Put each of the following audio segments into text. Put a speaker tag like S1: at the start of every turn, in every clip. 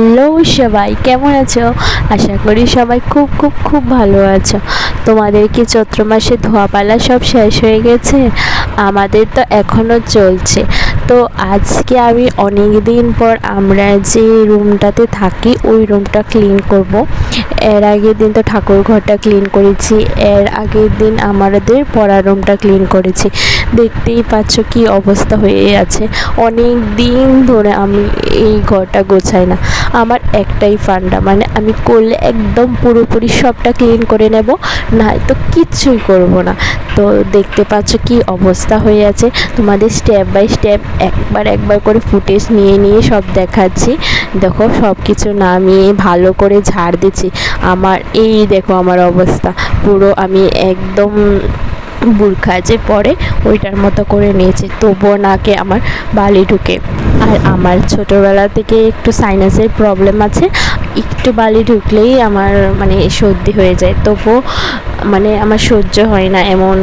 S1: Hello সবাই, কেমন আছো? আশা করি সবাই খুব খুব খুব ভালো আছো। তোমাদের কি চৈত্র মাসে ধোয়াপালা সব শেষ হয়ে গেছে? আমাদের তো এখনও চলছে। তো আজকে আমি অনেক দিন পর আমরা যে রুমটাতে থাকি, ওই রুমটা ক্লিন করব। এর আগের দিন তো ঠাকুর ঘরটা ক্লিন করেছি, এর আগের দিন আমাদের পড়ার রুমটা ক্লিন করেছি। দেখতেই পাচ্ছ কি অবস্থা হয়ে আছে। অনেক দিন ধরে আমি এই ঘরটা গোছাই না। আমার একটাই ফান্ডা মানে আমি করলে একদম পুরোপুরি সবটা ক্লিন করে নেব না তো কিচ্ছুই করব না। তো দেখতে পাচ্ছ কি অবস্থা হয়ে আছে, তোমাদের স্টেপ বাই স্টেপ একবার একবার করে ফুটেজ নিয়ে নিয়ে সব দেখাচ্ছি। দেখো সব কিছু নামিয়ে ভালো করে ঝাড় দিচ্ছি। আমার এই দেখো আমার অবস্থা, পুরো আমি একদম বুর্খা যে পরে ওইটার মতো করে নিয়েছে। তবুও নাকে আমার বালি ঢুকে। আর আমার ছোটোবেলা থেকে একটু সাইনাসের প্রবলেম আছে। একটু বালি ঢুকলেই আমার মানে সর্দি হয়ে যায়। তবুও মানে আমার সহ্য হয় না এমন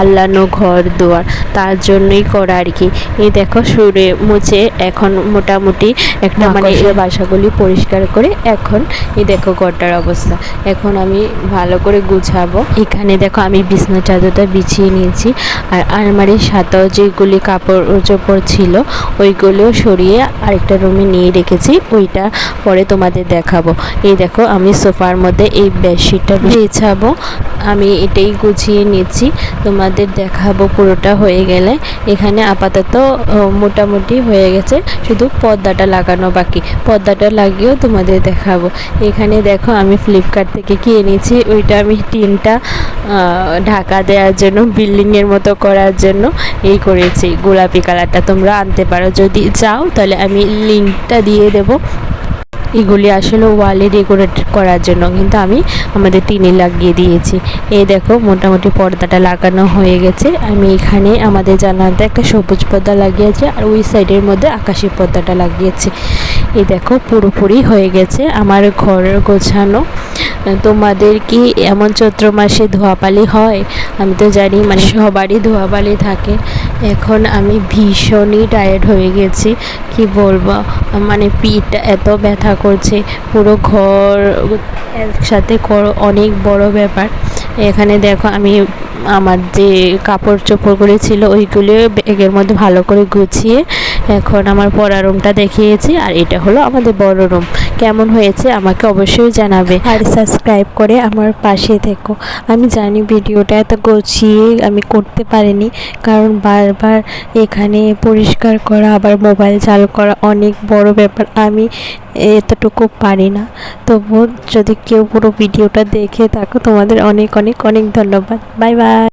S1: আল্লানো ঘর দুয়ার তার জন্যই করা আর কি। এই দেখো সুরে মুছে এখন মোটামুটি একটা মানে বাসাগুলি পরিষ্কার করে এখন এই দেখো ঘরটার অবস্থা। এখন আমি ভালো করে গুছাবো। এখানে দেখো আমি বিছনা চাদরটা বিছিয়ে নিয়েছি আর আলমারির সাথেও যেগুলি কাপড় চোপড় ছিল ওইগুলো সরিয়ে আরেকটা রুমে নিয়ে রেখেছি ওইটা পরে তোমাদের দেখাবো। এই দেখো আমি সোফার মধ্যে এই বেডশিটটা বিছাবো। আমি এটাই গুছিয়ে নিচ্ছি। তোমাদের দেখাবো পুরোটা হয়ে গেলে। এখানে আপাতত মোটামুটি হয়ে গেছে। শুধু পর্দাটা লাগানো বাকি। পর্দাটা লাগিয়েও তোমাদের দেখাবো। এখানে দেখো, আমি ফ্লিপকার্ট থেকে কিনে নিয়েছি ওইটা আমি টিনটা ঢাকা দেওয়ার জন্য, বিল্ডিংয়ের মতো করার জন্য এই করেছি। গোলাপি কালারটা তোমরা আনতে পারো। যদি চাও, তাহলে আমি লিঙ্কটা দিয়ে দেবো। এগুলি আসলে ওয়ালে ডেকোরেট করার জন্য কিন্তু আমি আমাদের টিনে লাগিয়ে দিয়েছি। এই দেখো মোটামুটি পর্দাটা লাগানো হয়ে গেছে। আমি এখানে আমাদের জানাতে একটা সবুজ পর্দা লাগিয়েছি আর ওই সাইডের মধ্যে আকাশি পর্দাটা লাগিয়েছি। এই দেখো পুরোপুরি হয়ে গেছে। আমার ঘর গোছানো তোমাদের কি এমন চৈত্র মাসে ধোয়াপালি হয়? আমি তো জানি মানে সবারই ধোয়াপালি থাকে। এখন আমি ভীষণই টায়ার্ড হয়ে গেছি। কি বলব? মানে পিঠটা এত ব্যথা করছে, পুরো ঘর একসাথে অনেক বড় ব্যাপার। এখানে দেখো আমি আমার যে কাপড় চোপড়গুলি ছিল ওইগুলো ব্যাগের মধ্যে ভালো করে গুছিয়ে এখন আমার পড়া রুমটা দেখিয়েছি আর এটা হলো আমাদের বড় রুম কেমন হয়েছে আমাকে অবশ্যই জানাবে। আর সাবস্ক্রাইব করে আমার পাশে থেকো। আমি জানি ভিডিওটা এত গুছিয়ে আমি করতে পারিনি, কারণ বারবার এখানে পরিষ্কার করা, আবার মোবাইল চালু করা অনেক বড় ব্যাপার। আমি এতটুকু পারি না। তবুও যদি কেউ পুরো ভিডিওটা দেখে থাকো, তোমাদের অনেক অনেক অনেক ধন্যবাদ। Bye bye.